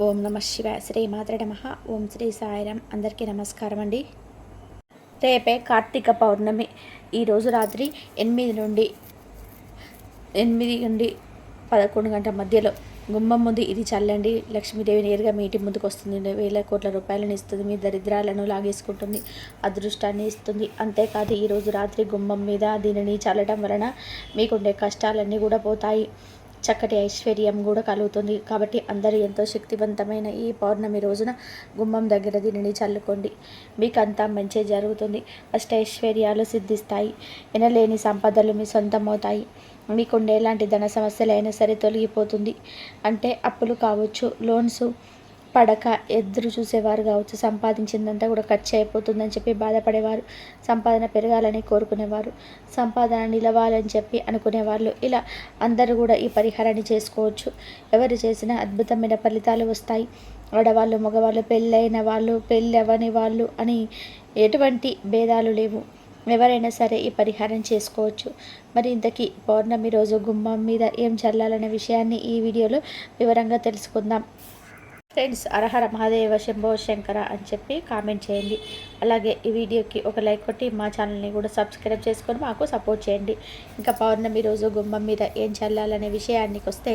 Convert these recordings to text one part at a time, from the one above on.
ఓం నమ శివ శ్రీ మాతృ నమ. ఓం శ్రీ సాయిరాం అందరికీ నమస్కారం అండి. రేపే కార్తీక పౌర్ణమి. ఈరోజు రాత్రి ఎనిమిది నుండి ఎనిమిది నుండి పదకొండు గంటల మధ్యలో గుమ్మం ముందు ఇది చల్లండి. లక్ష్మీదేవి నేరుగా మీ ఇంటి ముందుకు వస్తుంది. వేల కోట్ల రూపాయలను ఇస్తుంది. మీ దరిద్రాలను లాగేసుకుంటుంది. అదృష్టాన్ని ఇస్తుంది. అంతేకాదు ఈరోజు రాత్రి గుమ్మం మీద దీనిని చల్లడం వలన మీకుండే కష్టాలన్నీ కూడా పోతాయి. చక్కటి ఐశ్వర్యం కూడా కలుగుతుంది. కాబట్టి అందరూ ఎంతో శక్తివంతమైన ఈ పౌర్ణమి రోజున గుమ్మం దగ్గర దీనిని చల్లుకోండి. మీకు అంతా మంచి జరుగుతుంది. అష్ట ఐశ్వర్యాలు సిద్ధిస్తాయి. ఎనలేని సంపదలు మీ సొంతమవుతాయి. మీకుండే ఎలాంటి ధన సమస్యలైనా సరే తొలగిపోతుంది. అంటే అప్పులు కావచ్చు లోన్స్ పడక ఎదురు చూసేవారు కావచ్చు. సంపాదించిందంతా కూడా ఖర్చు అయిపోతుందని చెప్పి బాధపడేవారు. సంపాదన పెరగాలని కోరుకునేవారు. సంపాదన నిలవాలని చెప్పి అనుకునేవాళ్ళు. ఇలా అందరూ కూడా ఈ పరిహారాన్ని చేసుకోవచ్చు. ఎవరు చేసినా అద్భుతమైన ఫలితాలు వస్తాయి. ఆడవాళ్ళు మగవాళ్ళు పెళ్ళైన వాళ్ళు పెళ్ళి అవని వాళ్ళు అని ఎటువంటి భేదాలు లేవు. ఎవరైనా సరే ఈ పరిహారం చేసుకోవచ్చు. మరి ఇంతకీ పౌర్ణమి రోజు గుమ్మం మీద ఏం చల్లాలనే విషయాన్ని ఈ వీడియోలో వివరంగా తెలుసుకుందాం. ఫ్రెండ్స్ అరహర మహాదేవ శంభో శంకర అని చెప్పి కామెంట్ చేయండి. అలాగే ఈ వీడియోకి ఒక లైక్ కొట్టి మా ఛానల్ని కూడా సబ్స్క్రైబ్ చేసుకొని మాకు సపోర్ట్ చేయండి. ఇంకా పౌర్ణమి రోజు గుమ్మం మీద ఏం చల్లాలనే విషయానికి వస్తే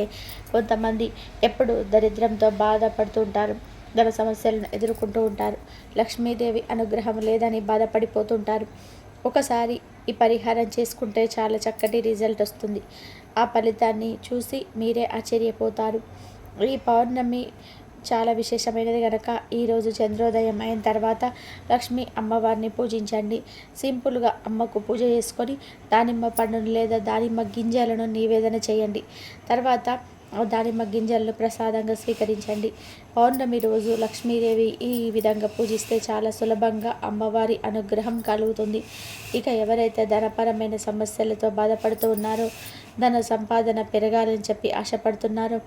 కొంతమంది ఎప్పుడు దరిద్రంతో బాధపడుతూ ఉంటారు ధన సమస్యలను ఎదుర్కొంటూ ఉంటారు లక్ష్మీదేవి అనుగ్రహం లేదని బాధపడిపోతుంటారు ఒకసారి ఈ పరిహారం చేసుకుంటే చాలా చక్కటి రిజల్ట్ వస్తుంది. ఆ ఫలితాన్ని చూసి మీరే ఆశ్చర్యపోతారు. ఈ పౌర్ణమి చాలా విశేషమైనది కనుక ఈరోజు చంద్రోదయం అయిన తర్వాత లక్ష్మి అమ్మవారిని పూజించండి. సింపుల్గా అమ్మకు పూజ చేసుకొని దానిమ్మ పండును లేదా దానిమ్మ గింజలను నివేదన చేయండి. తర్వాత దానిమ్మ గింజలను ప్రసాదంగా స్వీకరించండి. పౌర్ణమి రోజు లక్ష్మీదేవి ఈ విధంగా పూజిస్తే చాలా సులభంగా అమ్మవారి అనుగ్రహం కలుగుతుంది. ఇక ఎవరైతే ధనపరమైన సమస్యలతో బాధపడుతూ ఉన్నారో ధన సంపాదన పెరగాలని చెప్పి ఆశపడుతున్నారో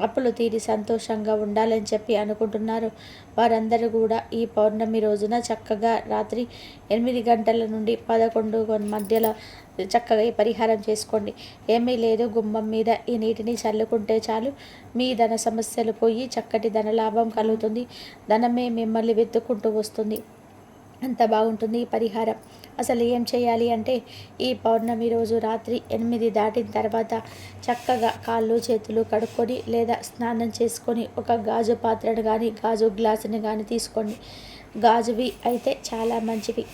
అప్పులు తీరి సంతోషంగా ఉండాలని చెప్పి అనుకుంటున్నారు. వారందరూ కూడా ఈ పౌర్ణమి రోజున చక్కగా రాత్రి ఎనిమిది గంటల నుండి పదకొండు మధ్యలో చక్కగా ఈ పరిహారం చేసుకోండి. ఏమీ లేదు గుమ్మం మీద ఈ నీటిని చల్లుకుంటే చాలు. మీ ధన సమస్యలు పోయి చక్కటి ధన లాభం కలుగుతుంది. ధనమే మిమ్మల్ని వెతుక్కుంటూ వస్తుంది. అంత బాగుంటుంది ఈ పరిహారం. అసలు ఏం చేయాలి అంటే ఈ పౌర్ణమి రోజు రాత్రి ఎనిమిది దాటిన తర్వాత చక్కగా కాళ్ళు చేతులు కడుక్కొని లేదా స్నానం చేసుకొని ఒక గాజు పాత్రను కానీ గాజు గ్లాసుని కానీ తీసుకోండి. గాజువి అయితే చాలా మంచివి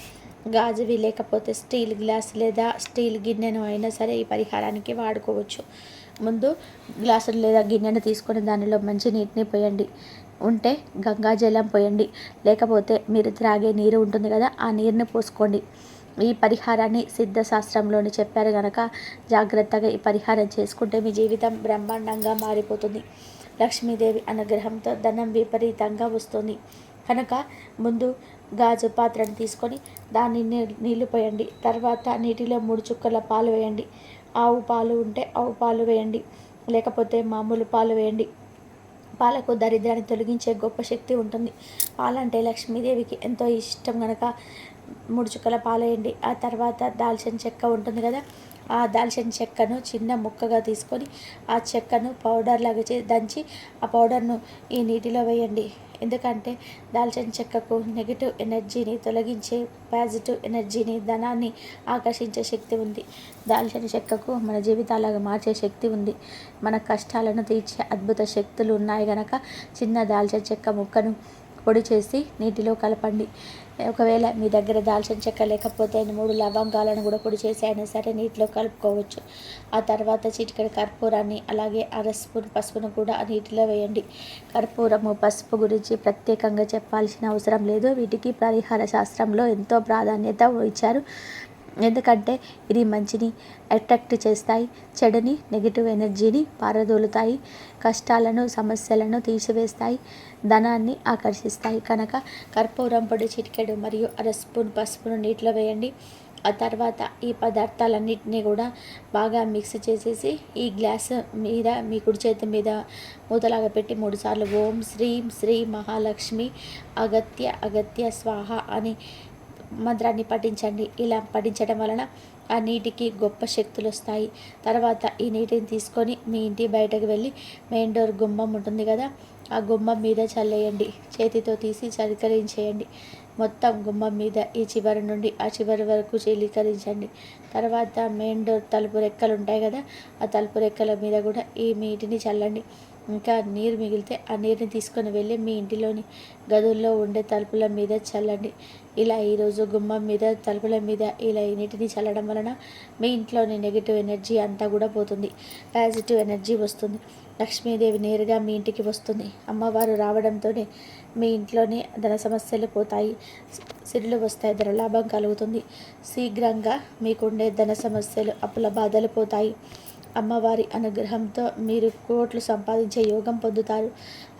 గాజువి లేకపోతే స్టీల్ గ్లాస్ లేదా స్టీల్ గిన్నెను అయినా సరే ఈ పరిహారానికి వాడుకోవచ్చు. ముందు గ్లాసును లేదా గిన్నెను తీసుకొని దానిలో మంచి నీటిని పోయండి. ఉంటే గంగాజలం పోయండి. లేకపోతే మీరు త్రాగే నీరు ఉంటుంది కదా ఆ నీరుని పోసుకోండి. ఈ పరిహారాన్ని సిద్ధశాస్త్రంలోని చెప్పారు కనుక జాగ్రత్తగా ఈ పరిహారం చేసుకుంటే మీ జీవితం బ్రహ్మాండంగా మారిపోతుంది. లక్ష్మీదేవి అనుగ్రహంతో ధనం విపరీతంగా వస్తుంది. కనుక ముందు గాజు పాత్రను తీసుకొని దాన్ని నీళ్ళు పోయండి. తర్వాత నీటిలో మూడు చుక్కల పాలు వేయండి. ఆవు పాలు ఉంటే ఆవు పాలు వేయండి. లేకపోతే మామూలు పాలు వేయండి. పాలకు దరిద్రాన్ని తొలగించే గొప్ప శక్తి ఉంటుంది. పాలంటే లక్ష్మీదేవికి ఎంతో ఇష్టం కనుక మూడు చుక్కల పాలేయండి. ఆ తర్వాత దాల్చిన చెక్క ఉంటుంది కదా ఆ దాల్చిన చెక్కను చిన్న ముక్కగా తీసుకొని ఆ చెక్కను పౌడర్ లాగా చే దంచి ఆ పౌడర్ను ఈ నీటిలో వేయండి. ఎందుకంటే దాల్చిన చెక్కకు నెగిటివ్ ఎనర్జీని తొలగించే పాజిటివ్ ఎనర్జీని ధనాన్ని ఆకర్షించే శక్తి ఉంది. దాల్చిన చెక్కకు మన జీవితాలాగా మార్చే శక్తి ఉంది. మన కష్టాలను తీర్చే అద్భుత శక్తులు ఉన్నాయి కనుక చిన్న దాల్చిన చెక్క ముక్కను పొడి చేసి నీటిలో కలపండి. ఒకవేళ మీ దగ్గర దాల్చిన చెక్క లేకపోతే మూడు లవంగాలను కూడా పొడి చేసి అయినా సరే నీటిలో కలుపుకోవచ్చు. ఆ తర్వాత చిటికెడు కర్పూరాన్ని అలాగే అర స్పూన్ పసుపును కూడా ఆ నీటిలో వేయండి. కర్పూరము పసుపు గురించి ప్రత్యేకంగా చెప్పాల్సిన అవసరం లేదు. వీటికి పరిహార శాస్త్రంలో ఎంతో ప్రాధాన్యత ఇచ్చారు. ఎందుకంటే ఇది మంచిని అట్రాక్ట్ చేస్తాయి చెడుని నెగిటివ్ ఎనర్జీని పారదోలుతాయి కష్టాలను సమస్యలను తీసివేస్తాయి. ధనాన్ని ఆకర్షిస్తాయి. కనుక కర్పూరం పొడి చిటికెడు మరియు అర స్పూన్ పసుపును నీటిలో వేయండి. ఆ తర్వాత ఈ పదార్థాలన్నింటినీ కూడా బాగా మిక్స్ చేసేసి ఈ గ్లాస్ మీద మీ కుడి చేతి మీద మూతలాగా పెట్టి మూడుసార్లు ఓం శ్రీం శ్రీ మహాలక్ష్మి అగత్య అగత్య స్వాహ అని మంత్రాన్ని పఠించండి. ఇలా పఠించడం వలన ఆ నీటికి గొప్ప శక్తులు వస్తాయి. తర్వాత ఈ నీటిని తీసుకొని మీ ఇంటి బయటకు వెళ్ళి మెయిన్ డోర్ గుమ్మం ఉంటుంది కదా ఆ గుమ్మం మీద చల్లేయండి. చేతితో తీసి చలికరించేయండి. మొత్తం గుమ్మం మీద ఈ చివరి నుండి ఆ చివరి వరకు చీలీకరించండి. తర్వాత మెయిన్ డోర్ తలుపు రెక్కలు ఉంటాయి కదా ఆ తలుపు రెక్కల మీద కూడా ఈ నీటిని చల్లండి. ఇంకా నీరు మిగిలితే ఆ నీరుని తీసుకొని వెళ్ళి మీ ఇంటిలోని గదుల్లో ఉండే తలుపుల మీద చల్లండి. ఇలా ఈరోజు గుమ్మం మీద తలుపుల మీద ఇలా ఈ నీటిని చల్లడం వలన మీ ఇంట్లోని నెగిటివ్ ఎనర్జీ అంతా కూడా పోతుంది. పాజిటివ్ ఎనర్జీ వస్తుంది. లక్ష్మీదేవి నేరుగా మీ ఇంటికి వస్తుంది. అమ్మవారు రావడంతోనే మీ ఇంట్లోనే ధన సమస్యలు పోతాయి. సిరులు వస్తాయి. ధన లాభం కలుగుతుంది. శీఘ్రంగా మీకుండే ధన సమస్యలు అప్పుల బాధలు పోతాయి. అమ్మవారి అనుగ్రహంతో మీరు కోట్లు సంపాదించే యోగం పొందుతారు.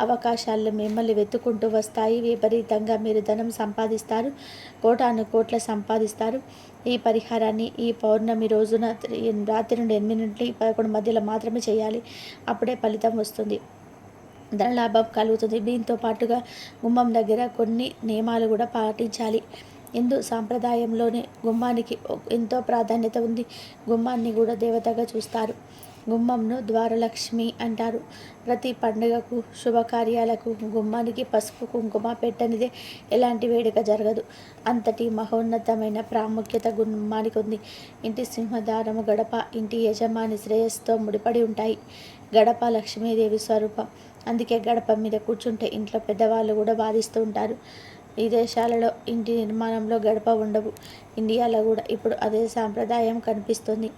అవకాశాలు మిమ్మల్ని వెతుకుంటూ వస్తాయి. విపరీతంగా మీరు ధనం సంపాదిస్తారు. కోటాను కోట్ల సంపాదిస్తారు. ఈ పరిహారాన్ని ఈ పౌర్ణమి రోజున రాత్రి నుండి ఎనిమిది నుండి పదకొండు మధ్యలో మాత్రమే చేయాలి. అప్పుడే ఫలితం వస్తుంది. ధనలాభం కలుగుతుంది. దీంతో పాటుగా గుమ్మం దగ్గర కొన్ని నియమాలు కూడా పాటించాలి. హిందూ సాంప్రదాయంలోనే గుమ్మానికి ఎంతో ప్రాధాన్యత ఉంది. గుమ్మాన్ని కూడా దేవతగా చూస్తారు. గుమ్మంను ద్వారలక్ష్మి అంటారు. ప్రతి పండుగకు శుభకార్యాలకు గుమ్మానికి పసుపు కుంకుమ పెట్టనిదే ఎలాంటి వేడుక జరగదు. అంతటి మహోన్నతమైన ప్రాముఖ్యత గుమ్మానికి ఉంది. ఇంటి సింహదారము గడప ఇంటి యజమాని శ్రేయస్సుతో ముడిపడి ఉంటాయి. గడప లక్ష్మీదేవి స్వరూపం. అందుకే గడప మీద కూర్చుంటే ఇంట్లో పెద్దవాళ్ళు కూడా బాధిస్తూ ఉంటారు. విదేశాలలో ఇంటి నిర్మాణంలో గడప ఉండవు. ఇండియాలో కూడా ఇప్పుడు అదే సాంప్రదాయం కనిపిస్తుంది.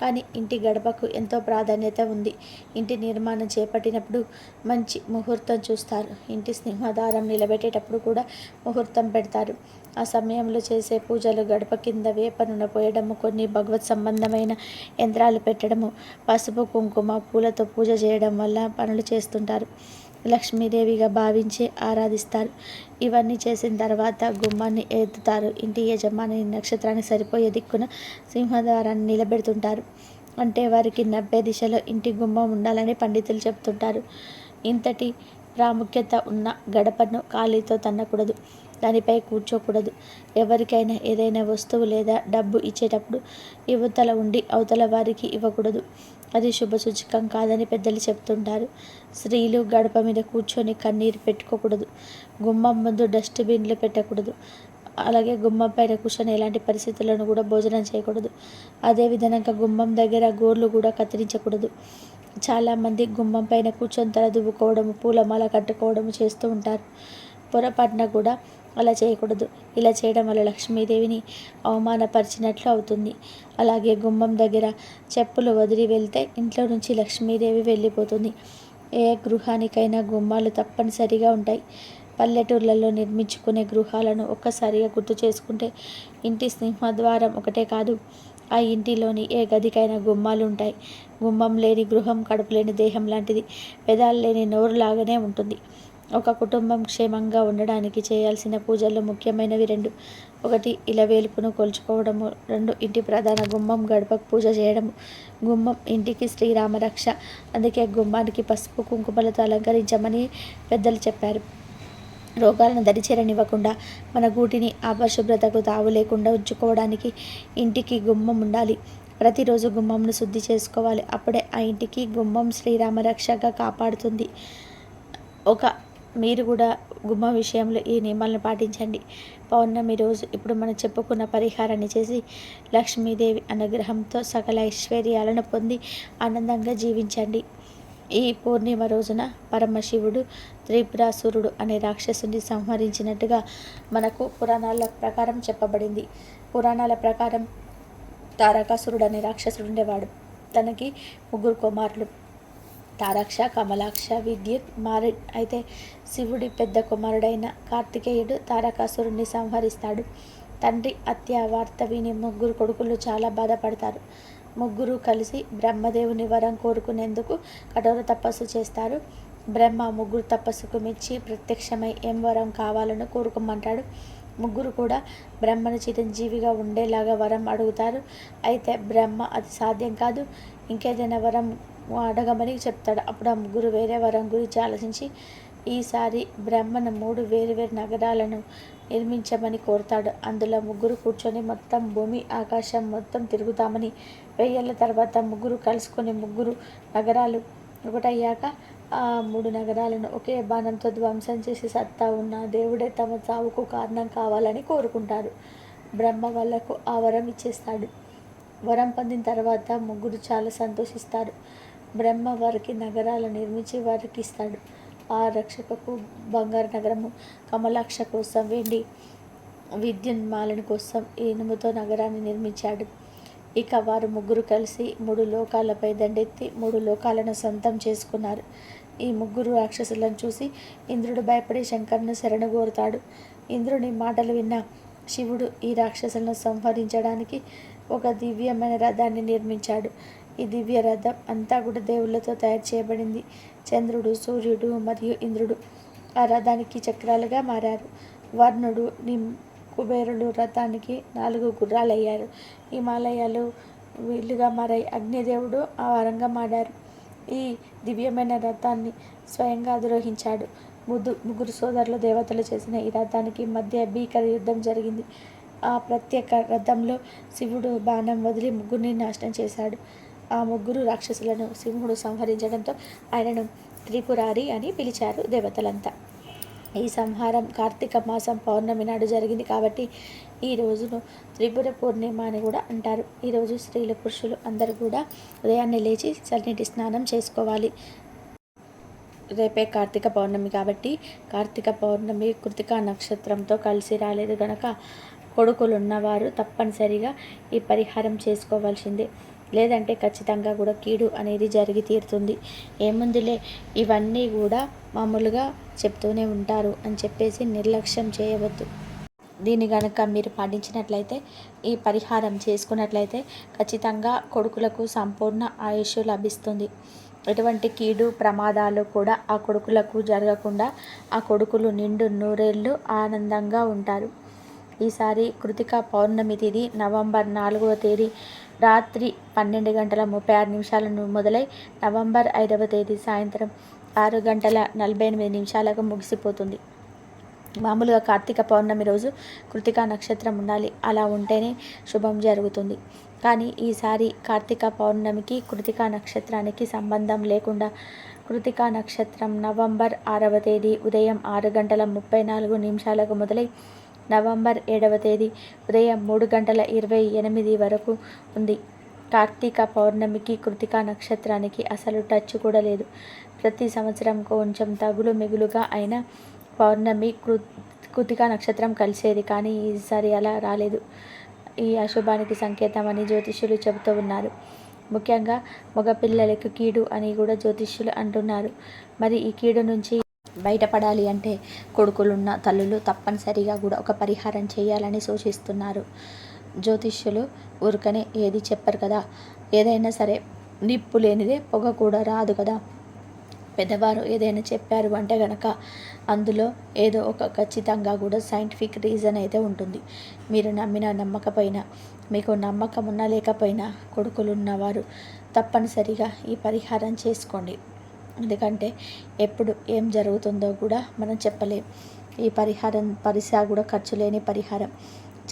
కానీ ఇంటి గడపకు ఎంతో ప్రాధాన్యత ఉంది. ఇంటి నిర్మాణం చేపట్టినప్పుడు మంచి ముహూర్తం చూస్తారు. ఇంటి సింహదారం నిలబెట్టేటప్పుడు కూడా ముహూర్తం పెడతారు. ఆ సమయంలో చేసే పూజలు గడప కింద వేప నూనె పోయడము కొన్ని భగవత్ సంబంధమైన యంత్రాలు పెట్టడము పసుపు కుంకుమ పూలతో పూజ చేయడం వల్ల పనులు చేస్తుంటారు. లక్ష్మీదేవిగా భావించి ఆరాధిస్తారు. ఇవన్నీ చేసిన తర్వాత గుమ్మాన్ని ఎత్తుతారు. ఇంటి యజమాని నక్షత్రాన్ని సరిపోయే దిక్కున సింహద్వారాన్ని నిలబెడుతుంటారు. అంటే వారికి నబ్బే దిశలో ఇంటి గుమ్మం ఉండాలని పండితులు చెప్తుంటారు ఇంతటి ప్రాముఖ్యత ఉన్న గడపను ఖాళీతో తన్నకూడదు. దానిపై కూర్చోకూడదు. ఎవరికైనా ఏదైనా వస్తువు లేదా డబ్బు ఇచ్చేటప్పుడు యువతల ఉండి అవతల వారికి ఇవ్వకూడదు. అది శుభసూచకం కాదని పెద్దలు చెప్తుంటారు. స్త్రీలు గడప మీద కూర్చొని కన్నీరు పెట్టుకోకూడదు. గుమ్మం ముందు డస్ట్బిన్లు పెట్టకూడదు. అలాగే గుమ్మం పైన కూర్చొని ఎలాంటి పరిస్థితులను కూడా భోజనం చేయకూడదు. అదేవిధంగా గుమ్మం దగ్గర గోర్లు కూడా కత్తిరించకూడదు. చాలామంది గుమ్మం పైన కూర్చొని తల దువ్వుకోవడము పూలమాల కట్టుకోవడము చేస్తూ ఉంటారు. పొరపాటున కూడా అలా చేయకూడదు. ఇలా చేయడం వల్ల లక్ష్మీదేవిని అవమానపరిచినట్లు అవుతుంది. అలాగే గుమ్మం దగ్గర చెప్పులు వదిలి వెళ్తే ఇంట్లో నుంచి లక్ష్మీదేవి వెళ్ళిపోతుంది. ఏ గృహానికైనా గుమ్మాలు తప్పనిసరిగా ఉంటాయి. పల్లెటూర్లలో నిర్మించుకునే గృహాలను ఒక్కసారిగా గుర్తు చేసుకుంటే ఇంటి సింహద్వారం ఒకటే కాదు ఆ ఇంటిలోని ఏ గదికైనా గుమ్మాలు ఉంటాయి. గుమ్మం లేని గృహం కడుపు లేని దేహం లాంటిది పెదాలు లేని నోరు లాగానే ఉంటుంది. ఒక కుటుంబం క్షేమంగా ఉండడానికి చేయాల్సిన పూజల్లో ముఖ్యమైనవి రెండు. ఒకటి ఇలవేలుపును కొలుచుకోవడము. రెండు ఇంటి ప్రధాన గుమ్మం గడపకు పూజ చేయడము. గుమ్మం ఇంటికి శ్రీరామ రక్ష. అందుకే గుమ్మానికి పసుపు కుంకుమలతో అలంకరించమని పెద్దలు చెప్పారు. రోగాలను దరిచేరనివ్వకుండా మన గూటిని అపశుభ్రతకు తావు లేకుండా ఉంచుకోవడానికి ఇంటికి గుమ్మం ఉండాలి. ప్రతిరోజు గుమ్మంను శుద్ధి చేసుకోవాలి. అప్పుడే ఆ ఇంటికి గుమ్మం శ్రీరామ రక్షగా కాపాడుతుంది. ఒక మీరు కూడా గుమ్మ విషయంలో ఈ నియమాలను పాటించండి. పౌర్ణమి రోజు ఇప్పుడు మనం చెప్పుకున్న పరిహారాన్ని చేసి లక్ష్మీదేవి అనుగ్రహంతో సకల ఐశ్వర్యాలను పొంది ఆనందంగా జీవించండి. ఈ పూర్ణిమ రోజున పరమశివుడు త్రిపురాసురుడు అనే రాక్షసుని సంహరించినట్టుగా మనకు పురాణాల ప్రకారం చెప్పబడింది. పురాణాల ప్రకారం తారకాసురుడు అనే రాక్షసుడు ఉండేవాడు. తనకి ముగ్గురు కుమారులు. తారాక్ష కమలాక్ష విద్యుత్ మారి అయితే శివుడి పెద్ద కుమారుడైన కార్తికేయుడు తారకాసురుణ్ణి సంహరిస్తాడు. తండ్రి హత్య వార్త విని ముగ్గురు కొడుకులు చాలా బాధపడతారు. ముగ్గురు కలిసి బ్రహ్మదేవుని వరం కోరుకునేందుకు కఠోర తపస్సు చేస్తారు. బ్రహ్మ ముగ్గురు తపస్సుకు మెచ్చి ప్రత్యక్షమై ఏం వరం కావాలని కోరుకోమంటాడు. ముగ్గురు కూడా బ్రహ్మను చిరంజీవిగా ఉండేలాగా వరం అడుగుతారు. అయితే బ్రహ్మ అది సాధ్యం కాదు. ఇంకేదైనా వరం అడగమని చెప్తాడు. అప్పుడు ఆ ముగ్గురు వేరే వరం గురించి ఆలోచించి ఈసారి బ్రహ్మను మూడు వేరు వేరు నగరాలను నిర్మించమని కోరుతాడు. అందులో ముగ్గురు కూర్చొని మొత్తం భూమి ఆకాశం మొత్తం తిరుగుతామని వెయ్యేళ్ళ తర్వాత ముగ్గురు కలుసుకొని ముగ్గురు నగరాలు ఒకటయ్యాక ఆ మూడు నగరాలను ఒకే బాణంతో ధ్వంసం చేసి సత్తా ఉన్న దేవుడే తమ చావుకు కారణం కావాలని కోరుకుంటారు. బ్రహ్మ వాళ్ళకు ఆ వరం ఇచ్చేస్తాడు. వరం పొందిన తర్వాత ముగ్గురు చాలా సంతోషిస్తారు. బ్రహ్మ వారికి నగరాలు నిర్మించి వారికి ఇస్తాడు. ఆ రక్షకకు బంగారు నగరము కమలాక్ష కోసం వెండి విద్యున్మాలని కోసం ఇనుముతో నగరాన్ని నిర్మించాడు. ఇక వారు ముగ్గురు కలిసి మూడు లోకాలపై దండెత్తి మూడు లోకాలను సొంతం చేసుకున్నారు. ఈ ముగ్గురు రాక్షసులను చూసి ఇంద్రుడు భయపడి శంకర్ను శరణగోరుతాడు ఇంద్రుని మాటలు విన్న శివుడు ఈ రాక్షసులను సంహరించడానికి ఒక దివ్యమైన రథాన్ని నిర్మించాడు. ఈ దివ్య రథం అంతా కూడా దేవుళ్ళతో తయారు చేయబడింది. చంద్రుడు సూర్యుడు మరియు ఇంద్రుడు ఆ రథానికి చక్రాలుగా మారారు. వర్ణుడు నిమ్ కుబేరుడు రథానికి నాలుగు గుర్రాలయ్యారు. హిమాలయాలు వీళ్ళుగా మారాయి. అగ్నిదేవుడు ఆ వరంగా మారారు. ఈ దివ్యమైన రథాన్ని స్వయంగా అధిరోహించాడు ముద్దు ముగ్గురు సోదరులు దేవతలు చేసిన ఈ రథానికి మధ్య భీకర యుద్ధం జరిగింది. ఆ ప్రత్యేక రథంలో శివుడు బాణం వదిలి ముగ్గురిని నాశనం చేశాడు. ఆ ముగ్గురు రాక్షసులను సింహుడు సంహరించడంతో ఆయనను త్రిపురారి అని పిలిచారు దేవతలంతా. ఈ సంహారం కార్తీక మాసం పౌర్ణమి నాడు జరిగింది కాబట్టి ఈ రోజును త్రిపుర పూర్ణిమ అని కూడా అంటారు. ఈరోజు స్త్రీలు పురుషులు అందరూ కూడా ఉదయాన్నే లేచి చల్లనీటి స్నానం చేసుకోవాలి. రేపే కార్తీక పౌర్ణమి కాబట్టి కార్తీక పౌర్ణమి కృతికా నక్షత్రంతో కలిసి రాలేదు గనక కొడుకులు ఉన్నవారు తప్పనిసరిగా ఈ పరిహారం చేసుకోవాల్సిందే. లేదంటే ఖచ్చితంగా కూడా కీడు అనేది జరిగి తీరుతుంది. ఏముందిలే ఇవన్నీ కూడా మామూలుగా చెప్తూనే ఉంటారు అని చెప్పేసి నిర్లక్ష్యం చేయవద్దు. దీన్ని కనుక మీరు పాటించినట్లయితే ఈ పరిహారం చేసుకున్నట్లయితే ఖచ్చితంగా కొడుకులకు సంపూర్ణ ఆయుష్ లభిస్తుంది. ఎటువంటి కీడు ప్రమాదాలు కూడా ఆ కొడుకులకు జరగకుండా ఆ కొడుకులు నిండు నూరేళ్ళు ఆనందంగా ఉంటారు. ఈసారి కృతిక పౌర్ణమి తిథి నవంబర్ నాలుగవ తేదీ రాత్రి పన్నెండు గంటల ముప్పై ఆరు నిమిషాలను మొదలై నవంబర్ ఐదవ తేదీ సాయంత్రం ఆరు గంటల నలభై ఎనిమిది నిమిషాలకు ముగిసిపోతుంది. మామూలుగా కార్తీక పౌర్ణమి రోజు కృతికా నక్షత్రం ఉండాలి. అలా ఉంటేనే శుభం జరుగుతుంది. కానీ ఈసారి కార్తీక పౌర్ణమికి కృతికా నక్షత్రానికి సంబంధం లేకుండా కృతికా నక్షత్రం నవంబర్ ఆరవ తేదీ ఉదయం ఆరు గంటల ముప్పై నాలుగు నిమిషాలకు మొదలై నవంబర్ ఏడవ తేదీ ఉదయం మూడు గంటల ఇరవై ఎనిమిది వరకు ఉంది. కార్తీక పౌర్ణమికి కృతికా నక్షత్రానికి అసలు టచ్ కూడా లేదు. ప్రతి సంవత్సరం కొంచెం తగులు మిగులుగా అయిన పౌర్ణమి కృ కృతికా నక్షత్రం కలిసేది కానీ ఈసారి అలా రాలేదు. ఈ అశుభానికి సంకేతం అని జ్యోతిష్యులు చెబుతూ ఉన్నారు. ముఖ్యంగా మగపిల్లలకు కీడు అని కూడా జ్యోతిష్యులు అంటున్నారు. మరి ఈ కీడు నుంచి బయటపడాలి అంటే కొడుకులున్న తల్లులు తప్పనిసరిగా కూడా ఒక పరిహారం చేయాలని సూచిస్తున్నారు. జ్యోతిష్యులు ఊరికనే ఏది చెప్పరు కదా? ఏదైనా సరే నిప్పు లేనిదే పొగ కూడా రాదు కదా? పెద్దవారు ఏదైనా చెప్పారు అంటే కనుక అందులో ఏదో ఒక ఖచ్చితంగా కూడా సైంటిఫిక్ రీజన్ అయితే ఉంటుంది. మీరు నమ్మిన నమ్మకపోయినా మీకు నమ్మకం ఉన్నా లేకపోయినా కొడుకులు ఉన్నవారు తప్పనిసరిగా ఈ పరిహారం చేసుకోండి. ఎందుకంటే ఎప్పుడు ఏం జరుగుతుందో కూడా మనం చెప్పలేం. ఈ పరిహారం పరిసా కూడా ఖర్చు లేని పరిహారం.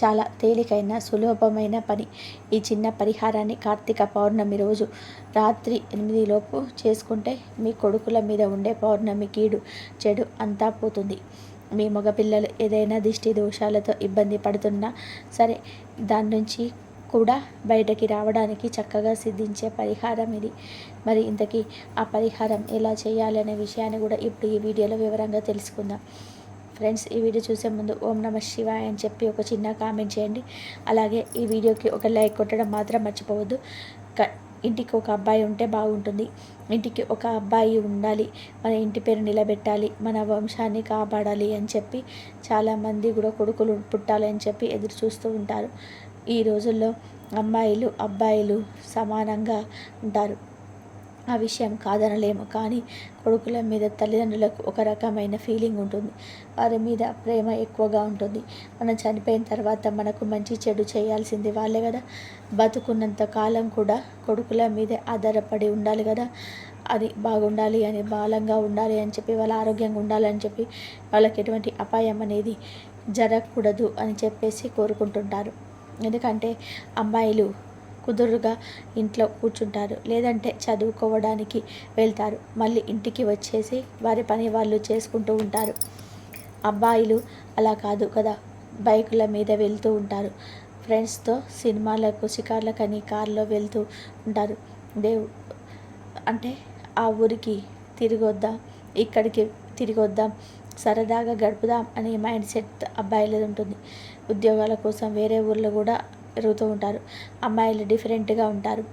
చాలా తేలికైన సులభమైన పని. ఈ చిన్న పరిహారాన్ని కార్తీక పౌర్ణమి రోజు రాత్రి ఎనిమిదిలోపు చేసుకుంటే మీ కొడుకుల మీద ఉండే పౌర్ణమి కీడు చెడు అంతా పోతుంది. మీ మగపిల్లలు ఏదైనా దిష్టి దోషాలతో ఇబ్బంది పడుతున్నా సరే దాని నుంచి కూడా బయటకి రావడానికి చక్కగా సిద్ధించే పరిహారం ఇది. మరి ఇంతకీ ఆ పరిహారం ఎలా చేయాలి అనే విషయాన్ని కూడా ఇప్పుడు ఈ వీడియోలో వివరంగా తెలుసుకుందాం. ఫ్రెండ్స్ ఈ వీడియో చూసే ముందు ఓం నమ శివాయ అని చెప్పి ఒక చిన్న కామెంట్ చేయండి. అలాగే ఈ వీడియోకి ఒక లైక్ కొట్టడం మాత్రం మర్చిపోవద్దు. ఇంటికి ఒక అబ్బాయి ఉంటే బాగుంటుంది. ఇంటికి ఒక అబ్బాయి ఉండాలి. మన ఇంటి పేరు నిలబెట్టాలి. మన వంశాన్ని కాపాడాలి అని చెప్పి చాలామంది కూడా కొడుకులు పుట్టాలి అని చెప్పి ఎదురు చూస్తూ ఉంటారు. ఈ రోజుల్లో అమ్మాయిలు అబ్బాయిలు సమానంగా ఉంటారు. ఆ విషయం కాదనలేము. కానీ కొడుకుల మీద తల్లిదండ్రులకు ఒక రకమైన ఫీలింగ్ ఉంటుంది. వారి మీద ప్రేమ ఎక్కువగా ఉంటుంది. మనం చనిపోయిన తర్వాత మనకు మంచి చెడు చేయాల్సింది వాళ్ళే కదా. బతుకున్నంత కాలం కూడా కొడుకుల మీదే ఆధారపడి ఉండాలి కదా. అది బాగుండాలి అని బాలంగా ఉండాలి అని చెప్పి వాళ్ళ ఆరోగ్యంగా ఉండాలని చెప్పి వాళ్ళకి ఎటువంటి అపాయం అనేది జరగకూడదు అని చెప్పేసి కోరుకుంటుంటారు. ఎందుకంటే అమ్మాయిలు కుదురుగా ఇంట్లో కూర్చుంటారు లేదంటే చదువుకోవడానికి వెళ్తారు. మళ్ళీ ఇంటికి వచ్చేసి వారి పని వాళ్ళు చేసుకుంటూ ఉంటారు. అబ్బాయిలు అలా కాదు కదా బైకుల మీద వెళ్తూ ఉంటారు. ఫ్రెండ్స్తో సినిమాలకు షికార్లకని కార్లో వెళ్తూ ఉంటారు. దేవు అంటే ఆ ఊరికి తిరిగొద్దాం ఇక్కడికి తిరిగొద్దాం సరదాగా గడుపుదాం అనే మైండ్ సెట్ అబ్బాయిలది ఉంటుంది. ఉద్యోగాల కోసం వేరే ఊర్లో కూడా పెరుగుతూ ఉంటారు. అమ్మాయిలు డిఫరెంట్గా ఉంటారు.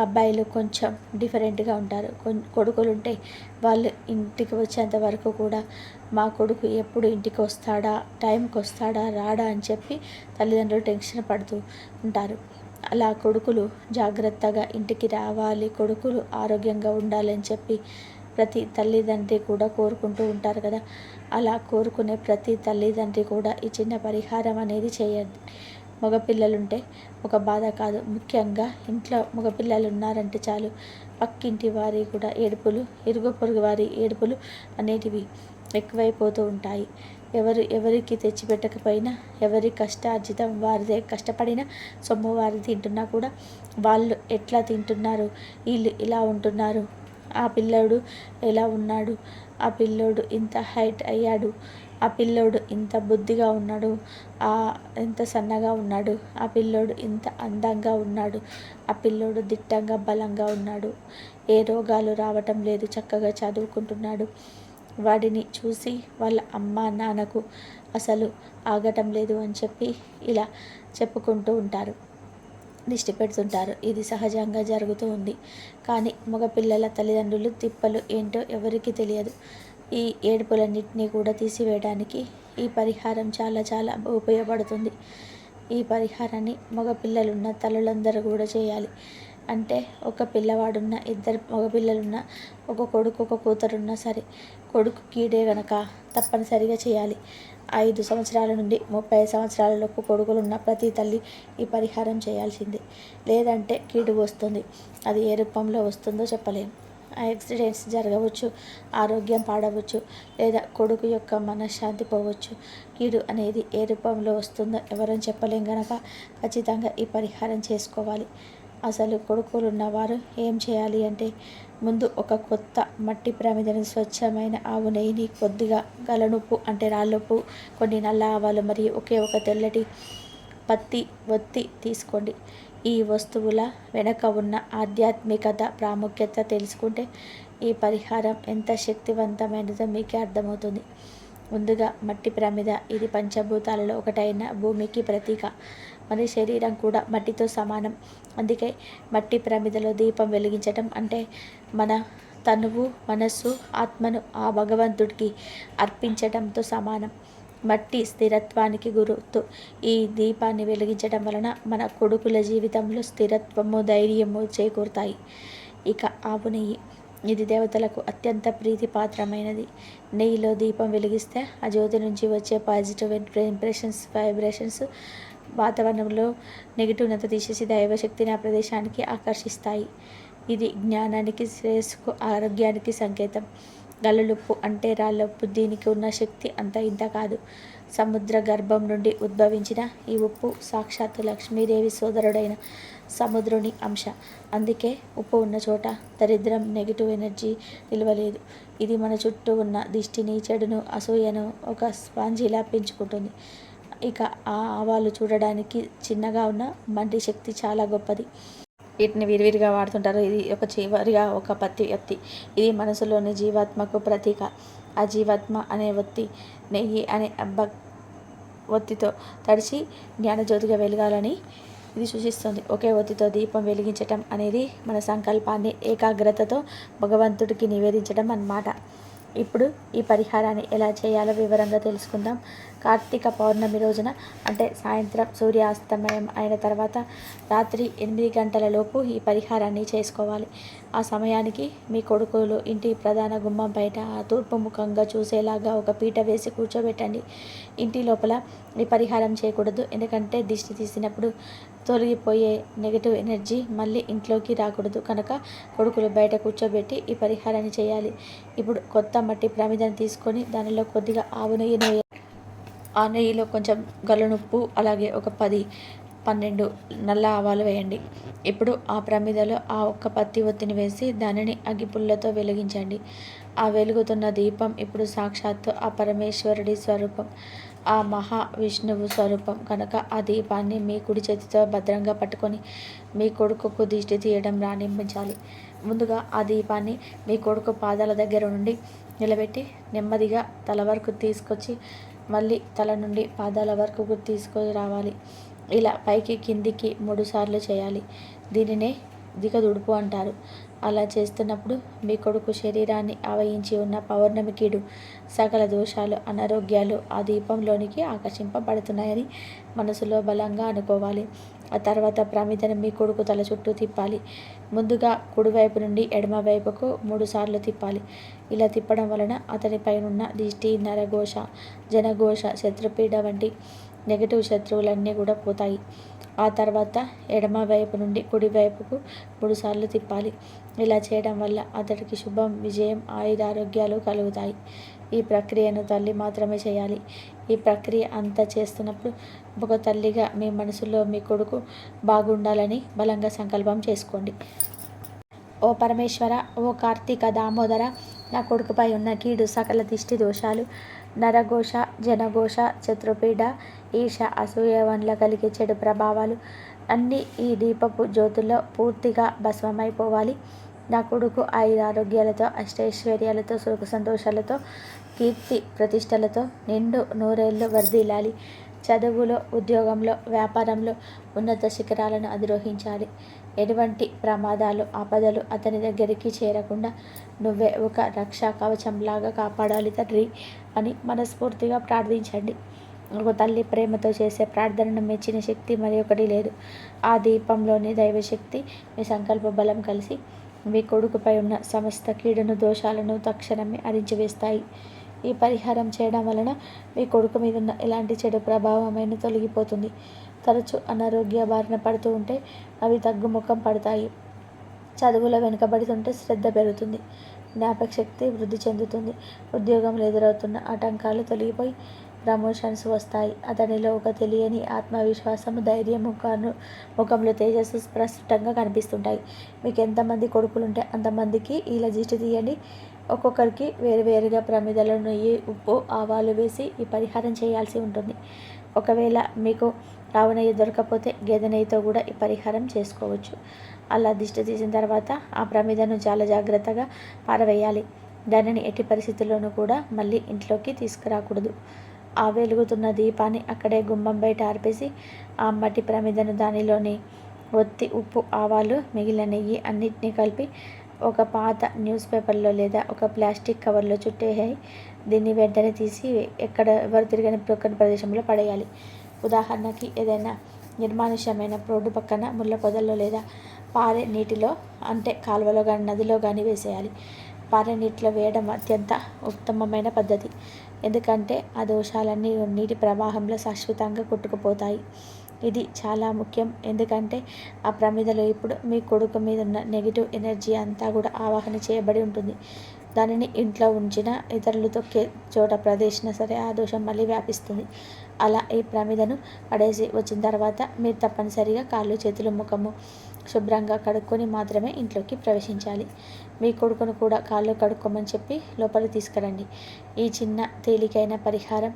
అబ్బాయిలు కొంచెం డిఫరెంట్గా ఉంటారు. కొడుకులు ఉంటే వాళ్ళు ఇంటికి వచ్చేంత వరకు కూడా మా కొడుకు ఎప్పుడు ఇంటికి వస్తాడా టైంకి వస్తాడా రాడా అని చెప్పి తల్లిదండ్రులు టెన్షన్ పడుతూ ఉంటారు. అలా కొడుకులు జాగ్రత్తగా ఇంటికి రావాలి కొడుకులు ఆరోగ్యంగా ఉండాలని చెప్పి ప్రతి తల్లిదండ్రి కూడా కోరుకుంటూ ఉంటారు కదా. అలా కోరుకునే ప్రతి తల్లిదండ్రి కూడా ఈ చిన్న పరిహారం అనేది చేయండి. మగపిల్లలుంటే ఒక బాధ కాదు. ముఖ్యంగా ఇంట్లో మగపిల్లలు ఉన్నారంటే చాలు. పక్కింటి వారి కూడా ఏడుపులు ఇరుగు పొరుగు వారి ఏడుపులు అనేటివి ఎక్కువైపోతూ ఉంటాయి. ఎవరు ఎవరికి తెచ్చిపెట్టకపోయినా ఎవరి కష్టార్జితం వారిదే కష్టపడిన సొమ్ము వారి తింటున్నా కూడా వాళ్ళు ఎట్లా తింటున్నారు? వీళ్ళు ఇలా ఉంటున్నారు? ఆ పిల్లోడు ఎలా ఉన్నాడు? ఆ పిల్లోడు ఇంత హైట్ అయ్యాడు? ఆ పిల్లోడు ఇంత బుద్ధిగా ఉన్నాడు? ఆ ఎంత సన్నగా ఉన్నాడు? ఆ పిల్లోడు ఇంత అందంగా ఉన్నాడు? ఆ పిల్లోడు దిట్టంగా బలంగా ఉన్నాడు? ఏ రోగాలు రావటం లేదు చక్కగా చదువుకుంటున్నాడు. వాడిని చూసి వాళ్ళ అమ్మ నాన్నకు అసలు ఆగటం లేదు అని చెప్పి ఇలా చెప్పుకుంటూ ఉంటారు. దిష్టి పెడుతుంటారు. ఇది సహజంగా జరుగుతూ ఉంది. కానీ మగపిల్లల తల్లిదండ్రులు తిప్పలు ఏంటో ఎవరికీ తెలియదు. ఈ ఏడుపులన్నింటినీ కూడా తీసివేయడానికి ఈ పరిహారం చాలా చాలా ఉపయోగపడుతుంది. ఈ పరిహారాన్ని మగపిల్లలున్న తల్లులందరూ కూడా చేయాలి. అంటే ఒక పిల్లవాడున్న ఇద్దరు మగపిల్లలున్న ఒక కొడుకు ఒక కూతురున్నా సరే కొడుకు కీడే గనక తప్పనిసరిగా చేయాలి. ఐదు సంవత్సరాల నుండి ముప్పై సంవత్సరాలలోపు కొడుకులున్న ప్రతి తల్లి ఈ పరిహారం చేయాల్సిందే. లేదంటే కీడు వస్తుంది. అది ఏ రూపంలో వస్తుందో చెప్పలేము యాక్సిడెంట్స్ జరగవచ్చు ఆరోగ్యం పాడవచ్చు లేదా కొడుకు యొక్క మనశ్శాంతి పోవచ్చు. కీడు అనేది ఏ రూపంలో వస్తుందో ఎవరని చెప్పలేం గనక ఖచ్చితంగా ఈ పరిహారం చేసుకోవాలి. అసలు కొడుకులు ఉన్నవారు ఏం చేయాలి అంటే ముందు ఒక కొత్త మట్టి ప్రమిదను స్వచ్ఛమైన ఆవు నెయ్యిని కొద్దిగా గలనుప్పు అంటే రాళ్ళుప్పు కొన్ని నల్ల ఆవాలు మరియు ఒకే ఒక తెల్లటి పత్తి ఒత్తి తీసుకోండి. ఈ వస్తువుల వెనక ఉన్న ఆధ్యాత్మికత ప్రాముఖ్యత తెలుసుకుంటే ఈ పరిహారం ఎంత శక్తివంతమైనదో మీకే అర్థమవుతుంది. ముందుగా మట్టి ప్రమిద ఇది పంచభూతాలలో ఒకటైన భూమికి ప్రతీక. మన శరీరం కూడా మట్టితో సమానం. అందుకే మట్టి ప్రమిదలో దీపం వెలిగించటం అంటే మన తనువు మనస్సు ఆత్మను ఆ భగవంతుడికి అర్పించడంతో సమానం. మట్టి స్థిరత్వానికి గుర్తు. ఈ దీపాన్ని వెలిగించడం వలన మన కొడుకుల జీవితంలో స్థిరత్వము ధైర్యము చేకూరుతాయి. ఇక ఆవు నెయ్యి. ఇది దేవతలకు అత్యంత ప్రీతిపాత్రమైనది. నెయ్యిలో దీపం వెలిగిస్తే ఆ జ్యోతి నుంచి వచ్చే పాజిటివ్ ఇంప్రెషన్స్ వైబ్రేషన్స్ వాతావరణంలో నెగిటివ్నత తీసేసి దైవశక్తిని ఆ ప్రదేశానికి ఆకర్షిస్తాయి. ఇది జ్ఞానానికి శ్రేయస్సుకు ఆరోగ్యానికి సంకేతం. గల్లులుప్పు అంటే రాళ్ళప్పు. దీనికి ఉన్న శక్తి అంత ఇంత కాదు. సముద్ర గర్భం నుండి ఉద్భవించిన ఈ ఉప్పు సాక్షాత్తు లక్ష్మీదేవి సోదరుడైన సముద్రుని అంశ. అందుకే ఉప్పు ఉన్న చోట దరిద్రం నెగిటివ్ ఎనర్జీ నిలవలేదు. ఇది మన చుట్టూ ఉన్న దిష్టిని చెడును అసూయను ఒక స్పాంజిలా పెంచుకుంటుంది. ఇక ఆ ఆవాలు చూడడానికి చిన్నగా ఉన్న మంటి శక్తి చాలా గొప్పది. వీటిని విరివిరిగా వాడుతుంటారు. ఇది ఒక చివరిగా ఒక పత్తి ఒత్తి ఇది మనసులోని జీవాత్మకు ప్రతీక. ఆ జీవాత్మ అనే ఒత్తి నెయ్యి అనే అబ్బ ఒత్తితో తడిచి జ్ఞానజ్యోతిగా వెలగాలని ఇది సూచిస్తుంది. ఒకే ఒత్తితో దీపం వెలిగించటం అనేది మన సంకల్పాన్ని ఏకాగ్రతతో భగవంతుడికి నివేదించడం అన్నమాట. ఇప్పుడు ఈ పరిహారాన్ని ఎలా చేయాలో వివరంగా తెలుసుకుందాం. కార్తీక పౌర్ణమి రోజున అంటే సాయంత్రం సూర్యాస్తమయం అయిన తర్వాత రాత్రి ఎనిమిది గంటల లోపు ఈ పరిహారాన్ని చేసుకోవాలి. ఆ సమయానికి మీ కొడుకులు ఇంటి ప్రధాన గుమ్మం బయట తూర్పు ముఖంగా చూసేలాగా ఒక పీట వేసి కూర్చోబెట్టండి. ఇంటి లోపల ఈ పరిహారం చేయకూడదు ఎందుకంటే దిష్టి తీసినప్పుడు తొలగిపోయే నెగిటివ్ ఎనర్జీ మళ్ళీ ఇంట్లోకి రాకూడదు. కనుక కొడుకులు బయట కూర్చోబెట్టి ఈ పరిహారాన్ని చేయాలి. ఇప్పుడు కొత్త మట్టి ప్రమిదను తీసుకొని దానిలో కొద్దిగా ఆవు నెయ్యి వేయాలి. ఆ నెయ్యిలో కొంచెం గల్లునుప్పు అలాగే ఒక పది పన్నెండు నల్ల ఆవాలు వేయండి. ఇప్పుడు ఆ ప్రమిదలో ఆ ఒక్క పత్తి ఒత్తిని వేసి దానిని అగ్గిపుల్లతో వెలిగించండి. ఆ వెలుగుతున్న దీపం ఇప్పుడు సాక్షాత్తు ఆ పరమేశ్వరుడి స్వరూపం. ఆ మహావిష్ణువు స్వరూపం కనుక ఆ దీపాన్ని మీ కుడి చేతితో భద్రంగా పట్టుకొని మీ కొడుకుకు దిష్టి తీయడం ప్రారంభించాలి ముందుగా ఆ దీపాన్ని మీ కొడుకు పాదాల దగ్గర నుండి నిలబెట్టి నెమ్మదిగా తల వరకు తీసుకొచ్చి మళ్ళీ తల నుండి పాదాల వరకు తీసుకొని రావాలి ఇలా పైకి కిందికి మూడు సార్లు చేయాలి. దీనినే దిగదుడుపు అంటారు. అలా చేస్తున్నప్పుడు మీ కొడుకు శరీరాన్ని ఆవహించి ఉన్న పౌర్ణమికీడు సకల దోషాలు అనారోగ్యాలు ఆ దీపంలోనికి ఆకర్షింపబడుతున్నాయని మనసులో బలంగా అనుకోవాలి. ఆ తర్వాత ప్రమిదను మీ కొడుకు తల చుట్టూ తిప్పాలి. ముందుగా కుడివైపు నుండి ఎడమ వైపుకు మూడుసార్లు తిప్పాలి. ఇలా తిప్పడం వలన అతనిపైనున్న దిష్టి నరఘోష జనఘోష శత్రుపీడ వంటి నెగటివ్ శత్రువులన్నీ కూడా పోతాయి. ఆ తర్వాత ఎడమ వైపు నుండి కుడి వైపుకు మూడుసార్లు తిప్పాలి. ఇలా చేయడం వల్ల అతడికి శుభం విజయం ఆయుధారోగ్యాలు కలుగుతాయి. ఈ ప్రక్రియను తల్లి మాత్రమే చేయాలి. ఈ ప్రక్రియ అంతా చేస్తున్నప్పుడు ఒక తల్లిగా మీ మనసులో మీ కొడుకు బాగుండాలని బలంగా సంకల్పం చేసుకోండి. ఓ పరమేశ్వర ఓ కార్తీక దామోదర నా కొడుకుపై ఉన్న కీడు సకల దిష్టి దోషాలు నరఘోష జనఘోష శత్రుపీడ ఈష అసూయ వల్ల కలిగే చెడు ప్రభావాలు అన్నీ ఈ దీపపు జ్యోతుల్లో పూర్తిగా భస్మమైపోవాలి. నా కొడుకు ఐదు ఆరోగ్యాలతో అష్టైశ్వర్యాలతో సుఖ సంతోషాలతో కీర్తి ప్రతిష్టలతో నిండు నూరేళ్ళు వర్ధిల్లాలి. చదువులో ఉద్యోగంలో వ్యాపారంలో ఉన్నత శిఖరాలను అధిరోహించాలి. ఎటువంటి ప్రమాదాలు ఆపదలు అతని దగ్గరికి చేరకుండా నువ్వే ఒక రక్షా కవచంలాగా కాపాడాలి తండ్రి అని మనస్ఫూర్తిగా ప్రార్థించండి. ఒక తల్లి ప్రేమతో చేసే ప్రార్థనను మెచ్చిన శక్తి మరి ఒకటి లేదు. ఆ దీపంలోని దైవశక్తి మీ సంకల్ప బలం కలిసి మీ కొడుకుపై ఉన్న సమస్త కీడును దోషాలను తక్షణమే అరించివేస్తాయి ఈ పరిహారం చేయడం వలన మీ కొడుకు మీద ఉన్న ఎలాంటి చెడు ప్రభావమైన తొలగిపోతుంది. తరచు అనారోగ్య బారిన పడుతూ ఉంటే అవి తగ్గుముఖం పడతాయి. చదువులో వెనుకబడుతుంటే శ్రద్ధ పెరుగుతుంది. జ్ఞాపక శక్తి వృద్ధి చెందుతుంది. ఉద్యోగంలో ఎదురవుతున్న ఆటంకాలు తొలగిపోయి ప్రమోషన్స్ వస్తాయి. అతనిలో ఒక తెలియని ఆత్మవిశ్వాసము ధైర్యం ముఖాను ముఖంలో తేజస్సు స్పష్టంగా కనిపిస్తుంటాయి. మీకు ఎంతమంది కొడుకులు ఉంటే అంతమందికి ఇలా దిష్టి తీయండి. ఒక్కొక్కరికి వేరు వేరుగా ప్రమిదలో నెయ్యి ఉప్పు ఆవాలు వేసి ఈ పరిహారం చేయాల్సి ఉంటుంది. ఒకవేళ మీకు ఆవు నెయ్యి దొరకకపోతే గేదె నెయ్యితో కూడా ఈ పరిహారం చేసుకోవచ్చు. అలా దిష్టి తీసిన తర్వాత ఆ ప్రమిదను చాలా జాగ్రత్తగా పారవేయాలి. దానిని ఎట్టి పరిస్థితుల్లోనూ కూడా మళ్ళీ ఇంట్లోకి తీసుకురాకూడదు. ఆ వెలుగుతున్న దీపాన్ని అక్కడే గుమ్మం బయట ఆర్పేసి ఆ మట్టి ప్రమిదను దానిలోని ఒత్తి ఉప్పు ఆవాలు మిగిలిన నెయ్యి అన్నిటినీ కలిపి ఒక పాత న్యూస్ పేపర్లో లేదా ఒక ప్లాస్టిక్ కవర్లో చుట్టేయాయి దీన్ని వెంటనే తీసి ఎక్కడ ఎవరు తిరగని ప్రక్కన ప్రదేశంలో పడేయాలి. ఉదాహరణకి ఏదైనా నిర్మానుష్యమైన రోడ్డు పక్కన ముళ్ళ పొదల్లో లేదా పారే నీటిలో అంటే కాలువలో కానీ నదిలో కానీ వేసేయాలి. పారే నీటిలో వేయడం అత్యంత ఉత్తమమైన పద్ధతి. ఎందుకంటే ఆ దోషాలన్నీ నీటి ప్రవాహంలో శాశ్వతంగా కొట్టుకుపోతాయి. ఇది చాలా ముఖ్యం. ఎందుకంటే ఆ ప్రమిదలో ఇప్పుడు మీ కొడుకు మీద ఉన్న నెగిటివ్ ఎనర్జీ అంతా కూడా ఆవాహన చేయబడి ఉంటుంది. దానిని ఇంట్లో ఉంచిన ఇతరులు తొక్కే చోట ప్రదేశిన సరే ఆ దోషం మళ్ళీ వ్యాపిస్తుంది. అలా ఈ ప్రమిదను పడేసి వచ్చిన తర్వాత మీరు తప్పనిసరిగా కాళ్ళు చేతులు ముఖము శుభ్రంగా కడుక్కొని మాత్రమే ఇంట్లోకి ప్రవేశించాలి. మీ కొడుకును కూడా కాళ్ళు కడుక్కోమని చెప్పి లోపలికి తీసుకురండి. ఈ చిన్న తేలికైన పరిహారం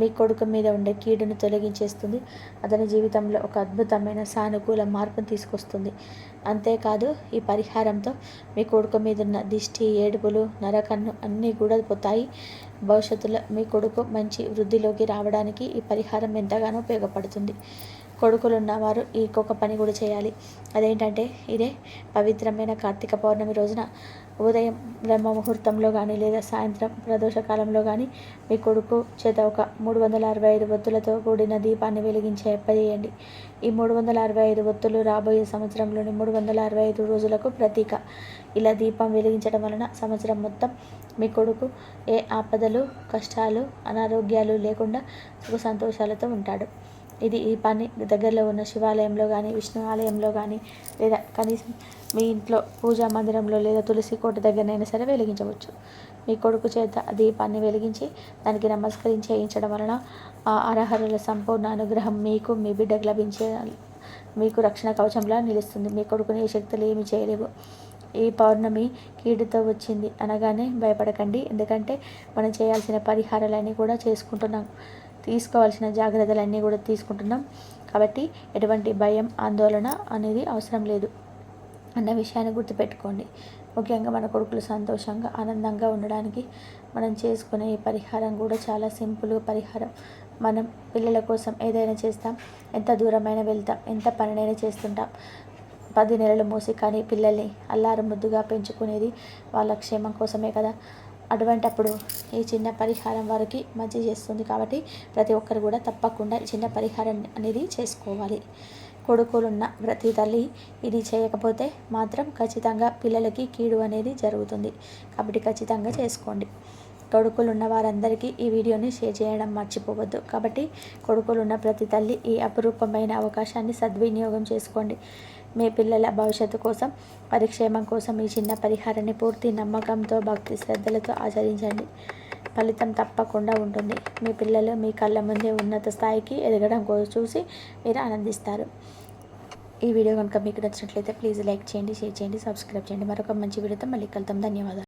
మీ కొడుకు మీద ఉండే కీడును తొలగించేస్తుంది. అతని జీవితంలో ఒక అద్భుతమైన సానుకూల మార్పును తీసుకొస్తుంది. అంతేకాదు ఈ పరిహారంతో మీ కొడుకు మీద ఉన్న దిష్టి ఏడుపులు నరకన్ను అన్నీ కూడా పోతాయి. భవిష్యత్తులో మీ కొడుకు మంచి వృద్ధిలోకి రావడానికి ఈ పరిహారం ఎంతగానో ఉపయోగపడుతుంది. కొడుకులు ఉన్నవారు ఇంకొక పని కూడా చేయాలి. అదేంటంటే ఇదే పవిత్రమైన కార్తీక పౌర్ణమి రోజున ఉదయం బ్రహ్మ ముహూర్తంలో కానీ లేదా సాయంత్రం ప్రదోషకాలంలో కానీ మీ కొడుకు చేత ఒక మూడు వందల అరవై ఐదు ఒత్తులతో కూడిన దీపాన్ని వెలిగించే ఎప్పజేయండి ఈ మూడు వందల అరవై ఐదు ఒత్తులు రాబోయే సంవత్సరంలోని మూడు వందల అరవై ఐదు రోజులకు ప్రతీక. ఇలా దీపం వెలిగించడం వలన సంవత్సరం మొత్తం మీ కొడుకు ఏ ఆపదలు కష్టాలు అనారోగ్యాలు లేకుండా సుఖ సంతోషాలతో ఉంటాడు. ఇది ఈ పని దగ్గరలో ఉన్న శివాలయంలో కానీ విష్ణు ఆలయంలో కానీ లేదా కనీసం మీ ఇంట్లో పూజా మందిరంలో లేదా తులసి కోట దగ్గరనైనా సరే వెలిగించవచ్చు. మీ కొడుకు చేత దీపాన్ని వెలిగించి దానికి నమస్కరించి చేయించడం వలన ఆ అర్హరుల సంపూర్ణ అనుగ్రహం మీకు మీ బిడ్డకు లభించే మీకు రక్షణ కవచంలా నిలుస్తుంది. మీ కొడుకుని ఏ శక్తులు ఏమి చేయలేవు. ఈ పౌర్ణమి కీడుతో వచ్చింది అనగానే భయపడకండి. ఎందుకంటే మనం చేయాల్సిన పరిహారాలన్నీ కూడా చేసుకుంటున్నాం. తీసుకోవాల్సిన జాగ్రత్తలన్నీ కూడా తీసుకుంటున్నాం. కాబట్టి ఎటువంటి భయం ఆందోళన అనేది అవసరం లేదు అన్న విషయాన్ని గుర్తుపెట్టుకోండి. ముఖ్యంగా మన కొడుకులు సంతోషంగా ఆనందంగా ఉండడానికి మనం చేసుకునే ఈ పరిహారం కూడా చాలా సింపుల్ పరిహారం. మనం పిల్లల కోసం ఏదైనా చేస్తాం ఎంత దూరమైనా వెళ్తాం ఎంత పనినైనా చేస్తుంటాం. పది నెలలు మూసి కానీ పిల్లల్ని అల్లారు ముద్దుగా పెంచుకునేది వాళ్ళ క్షేమం కోసమే కదా. అటువంటప్పుడు ఈ చిన్న పరిహారం వారికి మంచి చేస్తుంది కాబట్టి ప్రతి ఒక్కరు కూడా తప్పకుండా ఈ చిన్న పరిహారం అనేది చేసుకోవాలి. కొడుకులున్న ప్రతి తల్లి ఇది చేయకపోతే మాత్రం ఖచ్చితంగా పిల్లలకి కీడు అనేది జరుగుతుంది. కాబట్టి ఖచ్చితంగా చేసుకోండి. కొడుకులున్న వారందరికీ ఈ వీడియోని షేర్ చేయడం మర్చిపోవద్దు. కాబట్టి కొడుకులున్న ప్రతి తల్లి ఈ అపురూపమైన అవకాశాన్ని సద్వినియోగం చేసుకోండి. మీ పిల్లల భవిష్యత్తు కోసం పరిక్షేమం కోసం ఈ చిన్న పరిహారాన్ని పూర్తి నమ్మకంతో భక్తి శ్రద్ధలతో ఆచరించండి. ఫలితం తప్పకుండా ఉంటుంది. మీ పిల్లలు మీ కళ్ళ ముందే ఉన్నత స్థాయికి ఎదగడం కోసం చూసి మీరు ఆనందిస్తారు. ఈ వీడియో కనుక మీకు నచ్చినట్లయితే ప్లీజ్ లైక్ చేయండి షేర్ చేయండి సబ్స్క్రైబ్ చేయండి. మరొక మంచి వీడియోతో మళ్ళీ కలుద్దాం. ధన్యవాదాలు.